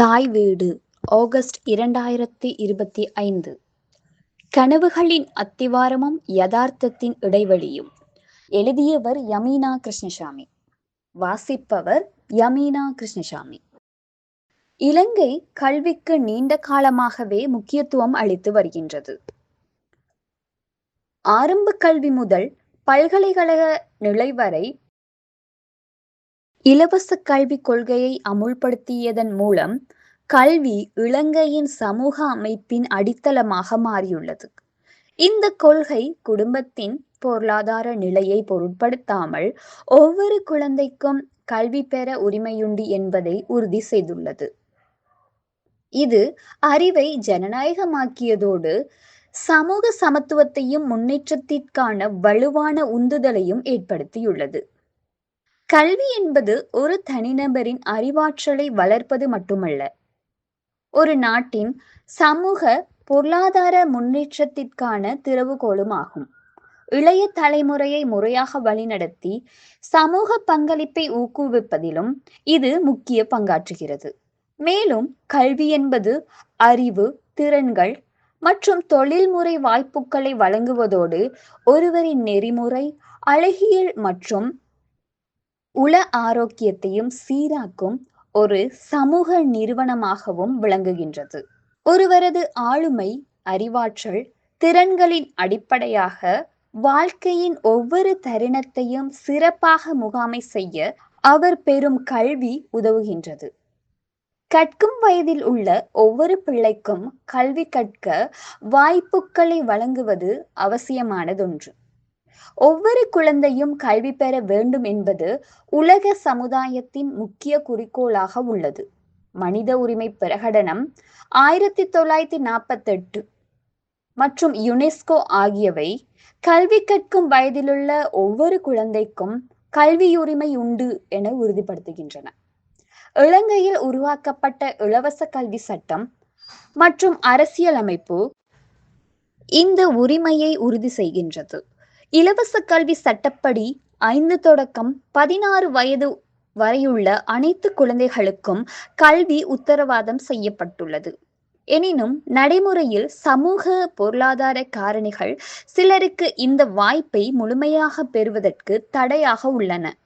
தாய் வீடு ஆகஸ்ட் இரண்டாயிரத்தி இருபத்தி ஐந்து. கனவுகளின் அத்திவாரமும் யதார்த்தத்தின் இடைவெளியும். எழுதியவர் யமீனா கிருஷ்ணசாமி. வாசிப்பவர் யமீனா கிருஷ்ணசாமி. இலங்கை கல்விக்கு நீண்ட காலமாகவே முக்கியத்துவம் அளித்து வருகின்றது. ஆரம்ப கல்வி முதல் பல்கலைக்கழக நிலை வரை இலவச கல்விக் கொள்கையை அமுல்படுத்தியதன் மூலம் கல்வி இலங்கையின் சமூக அமைப்பின் அடித்தளமாக மாறியுள்ளது. இந்த கொள்கை குடும்பத்தின் பொருளாதார நிலையை பொருட்படுத்தாமல் ஒவ்வொரு குழந்தைக்கும் கல்வி பெற உரிமையுண்டு என்பதை உறுதி செய்துள்ளது. இது அறிவை ஜனநாயகமாக்கியதோடு சமூக சமத்துவத்தையும் முன்னேற்றத்திற்கான வலுவான உந்துதலையும் ஏற்படுத்தியுள்ளது. கல்வி என்பது ஒரு தனிநபரின் அறிவாற்றலை வளர்ப்பது மட்டுமல்ல. ஒரு நாட்டின் சமூக பொருளாதார முன்னேற்றத்திற்கான திறவுகோலும் ஆகும் இளைய தலைமுறையை முறையாக வழிநடத்தி சமூக பங்களிப்பை ஊக்குவிப்பதிலும் இது முக்கிய பங்காற்றுகிறது. மேலும் கல்வி என்பது அறிவு திறன்கள் மற்றும் தொழில்முறை வாய்ப்புகளை வழங்குவதோடு ஒருவரின் நெறிமுறை அழகியல் மற்றும் உள ஆரோக்கியத்தையும் சீராக்கும் ஒரு சமூக நிறுவனமாகவும் விளங்குகின்றது. ஒருவரது ஆளுமை அறிவாற்றல் திறன்களின் அடிப்படையாக வாழ்க்கையின் ஒவ்வொரு தருணத்தையும் சிறப்பாக முகாமை செய்ய அவர் பெறும் கல்வி உதவுகின்றது. கற்கும் வயதில் உள்ள ஒவ்வொரு பிள்ளைக்கும் கல்வி கற்க வாய்ப்புகளை வழங்குவது அவசியமானதொன்று. ஒவ்வொரு குழந்தையும் கல்வி பெற வேண்டும் என்பது உலக சமுதாயத்தின் முக்கிய குறிக்கோளாக உள்ளது. மனித உரிமை பிரகடனம் ஆயிரத்தி தொள்ளாயிரத்தி நாற்பத்தெட்டு மற்றும் யுனெஸ்கோ ஆகியவை கல்வி கற்கும் வயதிலுள்ள ஒவ்வொரு குழந்தைக்கும் கல்வியுரிமை உண்டு என உறுதிப்படுத்துகின்றன. இலங்கையில் உருவாக்கப்பட்ட இலவச கல்வி சட்டம் மற்றும் அரசியலமைப்பு இந்த உரிமையை உறுதி செய்கின்றது. இலவச கல்வி சட்டப்படி ஐந்து தொடக்கம் பதினாறு வயது வரையுள்ள அனைத்து குழந்தைகளுக்கும் கல்வி உத்தரவாதம் செய்யப்பட்டுள்ளது. எனினும் நடைமுறையில் சமூக பொருளாதார காரணிகள் சிலருக்கு இந்த வாய்ப்பை முழுமையாக பெறுவதற்கு தடையாக உள்ளன.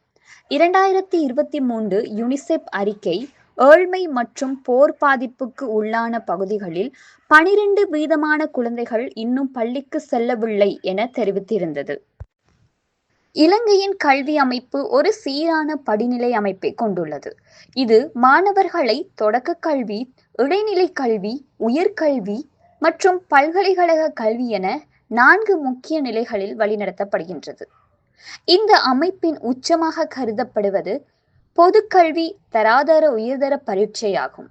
இரண்டாயிரத்தி இருபத்தி மூன்று யுனிசெப் அறிக்கை ஏழ்மை மற்றும் போர் பாதிப்புக்கு உள்ளான பகுதிகளில் பனிரெண்டு வீதமான குழந்தைகள் இன்னும் பள்ளிக்கு செல்லவில்லை என தெரிவித்திருந்தது. இலங்கையின் கல்வி அமைப்பு ஒரு சீரான படிநிலை அமைப்பை கொண்டுள்ளது. இது மாணவர்களை தொடக்க கல்வி இடைநிலை கல்வி உயர்கல்வி மற்றும் பல்கலைக்கழக கல்வி என நான்கு முக்கிய நிலைகளில் வழிநடத்தப்படுகின்றது. இந்த அமைப்பின் உச்சமாக கருதப்படுவது பொதுக்கல்வி தராதர உயர்தர பரீட்சையாகும்.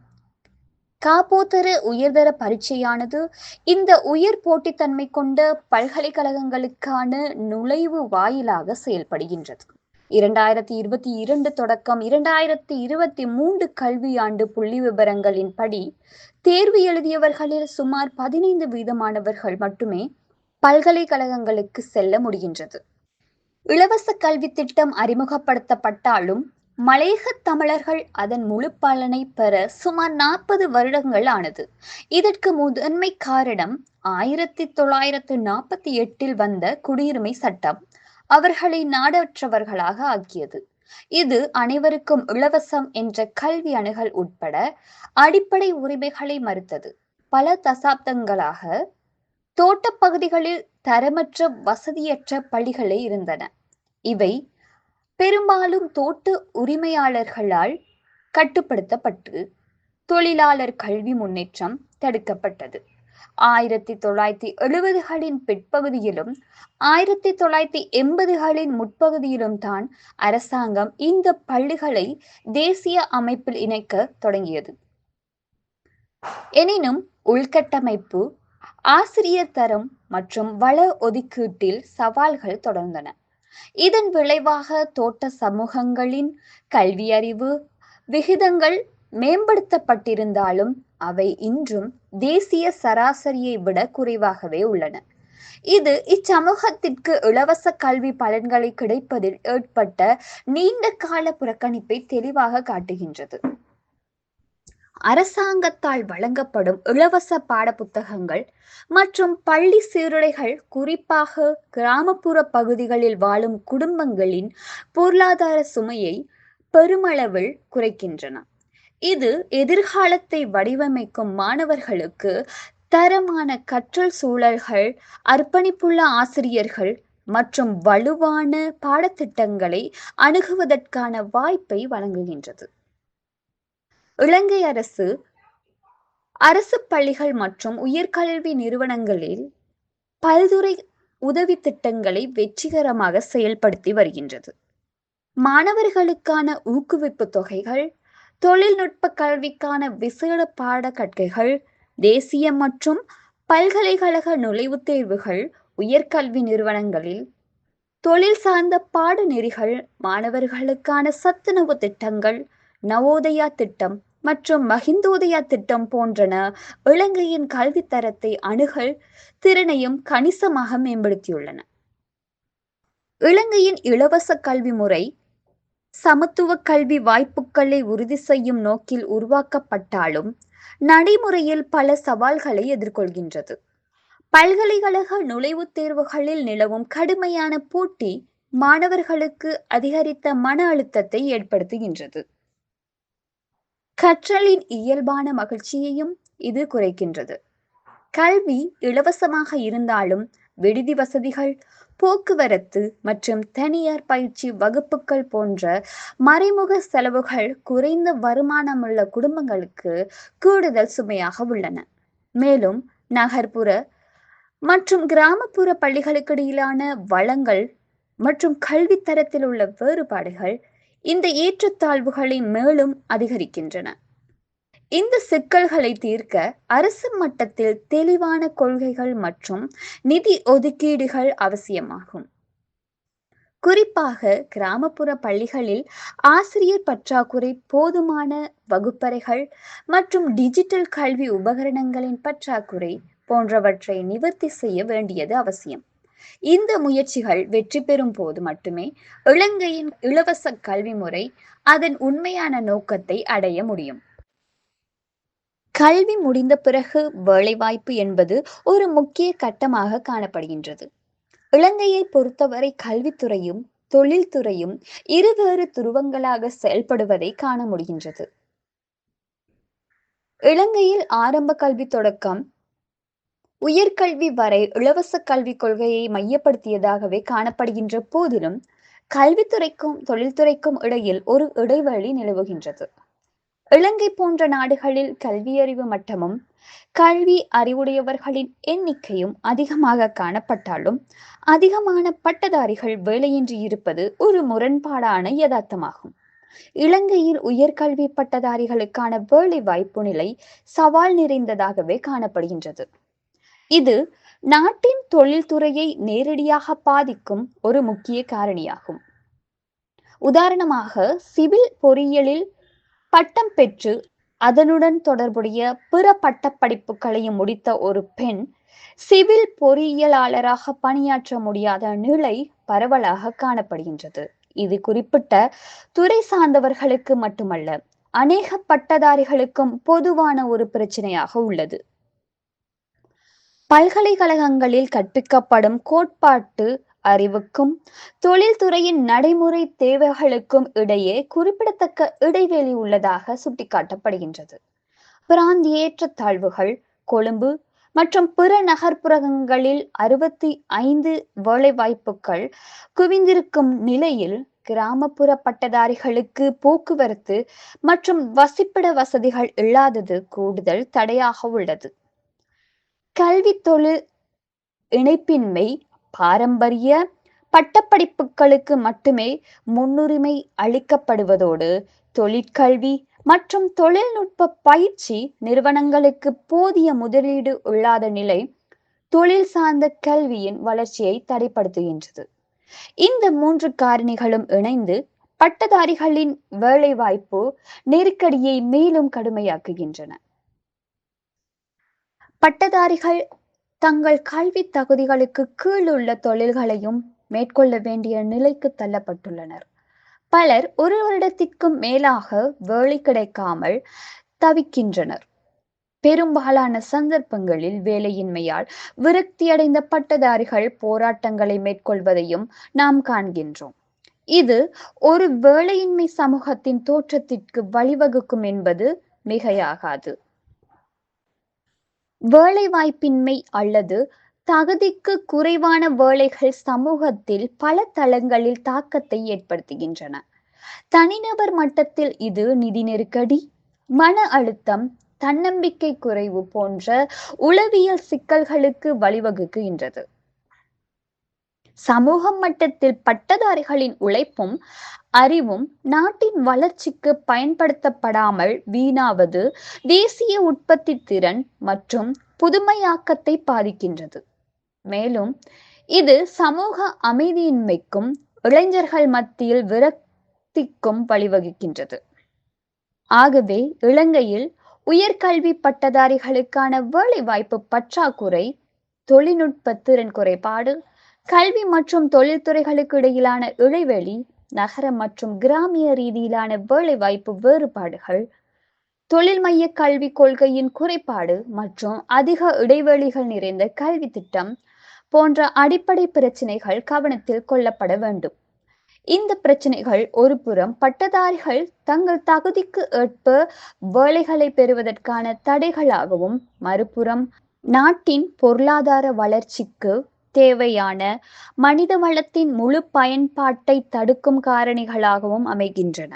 காப்போத்தர உயர்தர பரீட்சையானது இந்த உயர் போட்டித்தன்மை கொண்ட பல்கலைக்கழகங்களுக்கான நுழைவு வாயிலாக செயல்படுகின்றது. இரண்டாயிரத்தி இருபத்தி இரண்டு தொடக்கம் இரண்டாயிரத்தி இருபத்தி மூன்று கல்வியாண்டு புள்ளி விவரங்களின்படி தேர்வு எழுதியவர்களில் சுமார் பதினைந்து வீதமானவர்கள் மட்டுமே பல்கலைக்கழகங்களுக்கு செல்ல முடிகின்றது. இலவச கல்வி திட்டம் அறிமுகப்படுத்தப்பட்டாலும் மலையக தமிழர்கள் அதன் முழு பலனை பெற சுமார் நாற்பது வருடங்கள் ஆனது. இதற்கு முதன்மை காரணம் ஆயிரத்தி தொள்ளாயிரத்து நாற்பத்தி எட்டில் வந்த குடியுரிமை சட்டம் அவர்களை நாடற்றவர்களாக ஆக்கியது. இது அனைவருக்கும் இலவசம் என்ற கல்வி அணுகல் உட்பட அடிப்படை உரிமைகளை மறுத்தது. பல தசாப்தங்களாக தோட்டப்பகுதிகளில் தரமற்ற வசதியற்ற பள்ளிகளே இருந்தன. இவை பெரும்பாலும் தோட்ட உரிமையாளர்களால் கட்டுப்படுத்தப்பட்டு தொழிலாளர் கல்வி முன்னேற்றம் தடுக்கப்பட்டது. ஆயிரத்தி தொள்ளாயிரத்தி எழுபதுகளின் பிற்பகுதியிலும் ஆயிரத்தி தொள்ளாயிரத்தி எண்பதுகளின் முற்பகுதியிலும் தான் அரசாங்கம் இந்த பள்ளிகளை தேசிய அமைப்பில் இணைக்க தொடங்கியது. எனினும் உள்கட்டமைப்பு ஆசிரியர் தரம் மற்றும் வள ஒதுக்கீட்டில் சவால்கள் தொடர்ந்தன. இதன் விளைவாக தோட்ட சமூகங்களின் கல்வியறிவு விகிதங்கள் மேம்படுத்தப்பட்டிருந்தாலும் அவை இன்றும் தேசிய சராசரியை விட குறைவாகவே உள்ளன. இது இச்சமூகத்திற்கு இலவச கல்வி பலன்களை கிடைப்பதில் ஏற்பட்ட நீண்ட கால புறக்கணிப்பை தெளிவாக காட்டுகின்றது. அரசாங்கத்தால் வழங்கப்படும் இலவச பாடப்புத்தகங்கள் மற்றும் பள்ளி சீருடைகள் குறிப்பாக கிராமப்புற பகுதிகளில் வாழும் குடும்பங்களின் பொருளாதார சுமையை பெருமளவில் குறைக்கின்றன. இது எதிர்காலத்தை வடிவமைக்கும் மாணவர்களுக்கு தரமான கற்றல் சூழல்கள் அர்ப்பணிப்புள்ள ஆசிரியர்கள் மற்றும் வலுவான பாடத்திட்டங்களை அணுகுவதற்கான வாய்ப்பை வழங்குகின்றது. இலங்கை அரசு அரசு பள்ளிகள் மற்றும் உயர்கல்வி நிறுவனங்களில் பல்துறை உதவி திட்டங்களை வெற்றிகரமாக செயல்படுத்தி வருகின்றது. மாணவர்களுக்கான ஊக்குவிப்பு தொகைகள் தொழில்நுட்ப கல்விக்கான விசேட பாட கற்கைகள் தேசிய மற்றும் பல்கலைக்கழக நுழைவுத் தேர்வுகள் உயர்கல்வி நிறுவனங்களில் தொழில் சார்ந்த பாடநெறிகள் மாணவர்களுக்கான சத்துணவு திட்டங்கள் நவோதயா திட்டம் மற்றும் மஹிந்தோதயா திட்டம் போன்றன இலங்கையின் கல்வி தரத்தை அணுகல் திறனையும் கணிசமாக மேம்படுத்தியுள்ளன. இலங்கையின் இலவச கல்வி முறை சமத்துவ கல்வி வாய்ப்புகளை உறுதி செய்யும் நோக்கில் உருவாக்கப்பட்டாலும் நடைமுறையில் பல சவால்களை எதிர்கொள்கின்றது. பல்கலைக்கழக நுழைவுத் தேர்வுகளில் நிலவும் கடுமையான போட்டி மாணவர்களுக்கு அதிகரித்த மன அழுத்தத்தை ஏற்படுத்துகின்றது. கற்றலின் இயல்பான மகிழ்ச்சியையும் இது குறைக்கின்றது. கல்வி இலவசமாக இருந்தாலும் விடுதி வசதிகள் போக்குவரத்து மற்றும் தனியார் பயிற்சி வகுப்புகள் போன்ற மறைமுக செலவுகள் குறைந்த வருமானமுள்ள குடும்பங்களுக்கு கூடுதல் சுமையாக உள்ளன. மேலும் நகர்ப்புற மற்றும் கிராமப்புற பள்ளிகளுக்கு இடையிலான வளங்கள் மற்றும் கல்வி தரத்தில் உள்ள வேறுபாடுகள் இந்த ஏற்றத்தாழ்வுகளை மேலும் அதிகரிக்கின்றன. இந்த சிக்கல்களை தீர்க்க அரசு மட்டத்தில் தெளிவான கொள்கைகள் மற்றும் நிதி ஒதுக்கீடுகள் அவசியமாகும். குறிப்பாக கிராமப்புற பள்ளிகளில் ஆசிரியர் பற்றாக்குறை போதுமான வகுப்பறைகள் மற்றும் டிஜிட்டல் கல்வி உபகரணங்களின் பற்றாக்குறை போன்றவற்றை நிவர்த்தி செய்ய வேண்டியது அவசியம். இந்த முயற்சிகள் வெற்றி பெறும் போது மட்டுமே இலங்கையின் இலவச கல்வி முறை அதன் உண்மையான நோக்கத்தை அடைய முடியும். கல்வி முடிந்த பிறகு வேலைவாய்ப்பு என்பது ஒரு முக்கிய கட்டமாக காணப்படுகின்றது. இலங்கையை பொறுத்தவரை கல்வித்துறையும் தொழில்துறையும் இருவேறு துருவங்களாக செயல்படுவதை காண முடிகின்றது. இலங்கையில் ஆரம்ப கல்வி தொடக்கம் உயர்கல்வி வரை இலவச கல்விக் கொள்கையை மையப்படுத்தியதாகவே காணப்படுகின்ற போதிலும் கல்வித்துறைக்கும் தொழில்துறைக்கும் இடையில் ஒரு இடைவெளி நிலவுகின்றது. இலங்கை போன்ற நாடுகளில் கல்வியறிவு மட்டமும் கல்வி அறிவுடையவர்களின் எண்ணிக்கையும் அதிகமாக காணப்பட்டாலும் அதிகமான பட்டதாரிகள் வேலையின்றி இருப்பது ஒரு முரண்பாடான யதார்த்தமாகும். இலங்கையில் உயர்கல்வி பட்டதாரிகளுக்கான வேலை வாய்ப்பு நிலை சவால் நிறைந்ததாகவே காணப்படுகின்றது. இது நாட்டின் தொழில்துறையை நேரடியாக பாதிக்கும் ஒரு முக்கிய காரணியாகும். உதாரணமாக சிவில் பொறியியலில் பட்டம் பெற்று அதனுடன் தொடர்புடைய பிற பட்டப்படிப்புகளையும் முடித்த ஒரு பெண் சிவில் பொறியியலாளராக பணியாற்ற முடியாத நிலை பரவலாக காணப்படுகின்றது. இது குறிப்பிட்ட துறை சார்ந்தவர்களுக்கு மட்டுமல்ல அநேக பட்டதாரிகளுக்கும் பொதுவான ஒரு பிரச்சனையாக உள்ளது. பல்கலைக்கழகங்களில் கற்பிக்கப்படும் கோட்பாட்டு அறிவுக்கும் தொழில்துறையின் நடைமுறை தேவைகளுக்கும் இடையே குறிப்பிடத்தக்க இடைவெளி உள்ளதாக சுட்டிக்காட்டப்படுகின்றது. பிராந்தியேற்ற தாழ்வுகள் கொழும்பு மற்றும் பிற நகர்ப்புறங்களில் அறுபத்தி ஐந்து வேலைவாய்ப்புகள் குவிந்திருக்கும் நிலையில் கிராமப்புற பட்டதாரிகளுக்கு போக்குவரத்து மற்றும் வசிப்பிட வசதிகள் இல்லாதது கூடுதல் தடையாக உள்ளது. கல்வி தொழில் இணைப்பின்மை பாரம்பரிய பட்டப்படிப்புகளுக்கு மட்டுமே முன்னுரிமை அளிக்கப்படுவதோடு தொழிற்கல்வி மற்றும் தொழில்நுட்ப பயிற்சி நிறுவனங்களுக்கு போதிய முதலீடு இல்லாத நிலை தொழில் சார்ந்த கல்வியின் வளர்ச்சியை தடைப்படுத்துகின்றது. இந்த மூன்று காரணிகளும் இணைந்து பட்டதாரிகளின் வேலைவாய்ப்பு நெருக்கடியை மேலும் கடுமையாக்குகின்றன. பட்டதாரிகள் தங்கள் கல்வி தகுதிகளுக்கு கீழ் உள்ள தொழில்களையும் மேற்கொள்ள வேண்டிய நிலைக்கு தள்ளப்பட்டுள்ளனர். பலர் ஒரு வருடத்திற்கும் மேலாக வேலை கிடைக்காமல் தவிக்கின்றனர். பெரும்பாலான சந்தர்ப்பங்களில் வேலையின்மையால் விரக்தியடைந்த பட்டதாரிகள் போராட்டங்களை மேற்கொள்வதையும் நாம் காண்கின்றோம். இது ஒரு வேலையின்மை சமூகத்தின் தோற்றத்திற்கு வழிவகுக்கும் என்பது மிகையாகாது. வேலைவாய்ப்பின்மை அல்லது தகுதிக்கு குறைவான வேலைகள் சமூகத்தில் பல தளங்களில் தாக்கத்தை ஏற்படுத்துகின்றன. தனிநபர் மட்டத்தில் இது நிதி நெருக்கடி மன அழுத்தம் தன்னம்பிக்கை குறைவு போன்ற உளவியல் சிக்கல்களுக்கு வழிவகுக்கின்றது. சமூக மட்டத்தில் பட்டதாரிகளின் உழைப்பும் அறிவும் நாட்டின் வளர்ச்சிக்கு பயன்படுத்தப்படாமல் வீணாவது தேசிய உற்பத்தி திறன் மற்றும் புதுமையாக்கத்தை பாதிக்கின்றது. மேலும் இது சமூக அமைதியின்மைக்கும் இளைஞர்கள் மத்தியில் விரக்திக்கும் வழிவகுக்கின்றது. ஆகவே இலங்கையில் உயர்கல்வி பட்டதாரிகளுக்கான வேலைவாய்ப்பு பற்றாக்குறை தொழில்நுட்ப திறன் குறைபாடு கல்வி மற்றும் தொழில்துறைகளுக்கு இடையிலான இடைவெளி நகர மற்றும் கிராமிய ரீதியிலான வேலைவாய்ப்பு வேறுபாடுகள் தொழில் மைய கல்வி கொள்கையின் குறைபாடு மற்றும் அதிக இடைவெளிகள் நிறைந்த கல்வி திட்டம் போன்ற அடிப்படை பிரச்சினைகள் கவனத்தில் கொள்ளப்பட வேண்டும். இந்த பிரச்சனைகள் ஒருபுறம் பட்டதாரிகள் தங்கள் தகுதிக்கு ஏற்ப வேலைகளை பெறுவதற்கான தடைகளாகவும் மறுபுறம் நாட்டின் பொருளாதார வளர்ச்சிக்கு தேவையான மனித வளத்தின் முழு பயன்பாட்டை தடுக்கும் காரணிகளாகவும் அமைகின்றன.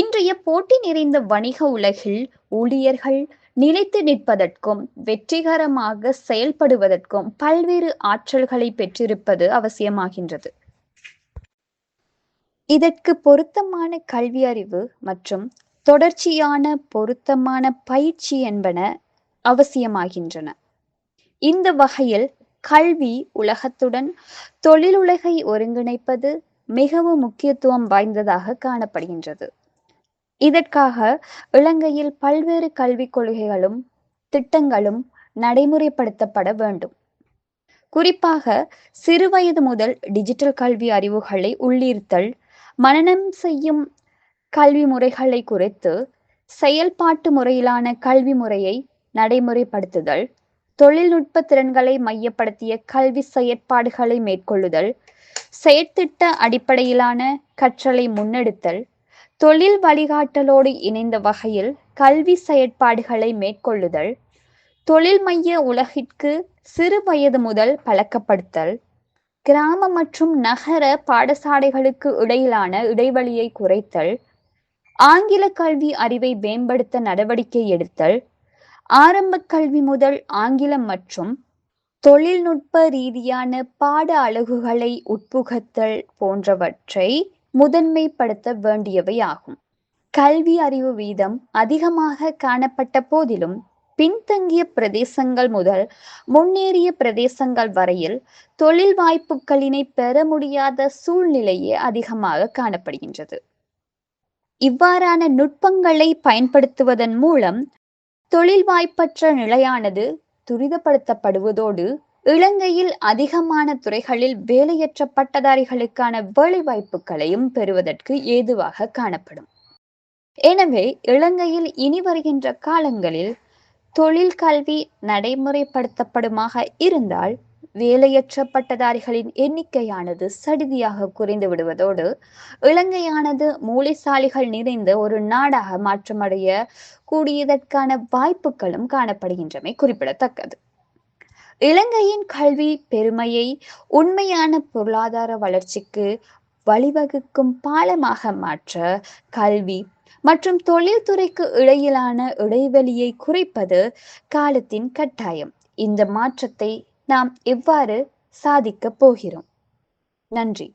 இன்றைய போட்டி நிறைந்த வணிக உலகில் ஊழியர்கள் நிலைத்து நிற்பதற்கும் வெற்றிகரமாக செயல்படுவதற்கும் பல்வேறு ஆற்றல்களை பெற்றிருப்பது அவசியமாகின்றது. இதற்கு பொருத்தமான கல்வி அறிவு மற்றும் தொடர்ச்சியான பொருத்தமான பயிற்சி என்பன அவசியமாகின்றன. இந்த வகையில் கல்வி உலகத்துடன் தொழிலுலகை ஒருங்கிணைப்பது மிகவும் முக்கியத்துவம் வாய்ந்ததாக காணப்படுகின்றது. இதற்காக இலங்கையில் பல்வேறு கல்விக் கொள்கைகளும் திட்டங்களும் நடைமுறைப்படுத்தப்பட வேண்டும். குறிப்பாக சிறுவயது முதல் டிஜிட்டல் கல்வி அறிவுகளை உள்ளீர்த்தல் மனநம் செய்யும் கல்வி முறைகளை குறைத்து செயல்பாட்டு முறையிலான கல்வி முறையை நடைமுறைப்படுத்துதல் தொழில்நுட்ப திறன்களை மையப்படுத்திய கல்வி செயற்பாடுகளை மேற்கொள்ளுதல் செயற்திட்ட அடிப்படையிலான கற்றலை முன்னெடுத்தல் தொழில் வழிகாட்டலோடு இணைந்த வகையில் கல்வி செயற்பாடுகளை மேற்கொள்ளுதல் தொழில் மைய உலகிற்கு சிறு வயது முதல் பழக்கப்படுத்தல் கிராம மற்றும் நகர பாடசாலைகளுக்கு இடையிலான இடைவெளியை குறைத்தல் ஆங்கில கல்வி அறிவை மேம்படுத்த நடவடிக்கை எடுத்தல் ஆரம்ப கல்வி முதல் ஆங்கிலம் மற்றும் தொழில்நுட்ப ரீதியான பாட அலகுகளை உட்புகத்தல் போன்றவற்றை முதன்மைப்படுத்த வேண்டியவை ஆகும் கல்வி அறிவு வீதம் அதிகமாக காணப்பட்ட போதிலும் பின்தங்கிய பிரதேசங்கள் முதல் முன்னேறிய பிரதேசங்கள் வரையில் தொழில் வாய்ப்புகளினை பெற முடியாத சூழ்நிலையே அதிகமாக காணப்படுகின்றது. இவ்வாறான நுட்பங்களை பயன்படுத்துவதன் மூலம் தொழில் வாய்ப்பற்ற நிலையானது துரிதப்படுத்தப்படுவதோடு இலங்கையில் அதிகமான துறைகளில் வேலையற்ற பட்டதாரிகளுக்கான வேலைவாய்ப்புகளையும் பெறுவதற்கு ஏதுவாக காணப்படும். எனவே இலங்கையில் இனி வருகின்ற காலங்களில் தொழில் கல்வி நடைமுறைப்படுத்தப்படுமாக இருந்தால் வேலையற்ற பட்டதாரிகளின் எண்ணிக்கையானது சடிதியாக குறைந்து விடுவதோடு இலங்கையானது மூளைசாலிகள் நிறைந்த ஒரு நாடாக மாற்றமடைய கூடியதற்கான வாய்ப்புகளும் காணப்படுகின்றமை குறிப்பிடத்தக்கது. இலங்கையின் கல்வி பெருமையை உண்மையான பொருளாதார வளர்ச்சிக்கு வழிவகுக்கும் பாலமாக மாற்ற கல்வி மற்றும் தொழில்துறைக்கு இடையிலான இடைவெளியை குறைப்பது காலத்தின் கட்டாயம். இந்த மாற்றத்தை நாம் எவ்வாறு சாதிக்கப் போகிறோம்? நன்றி.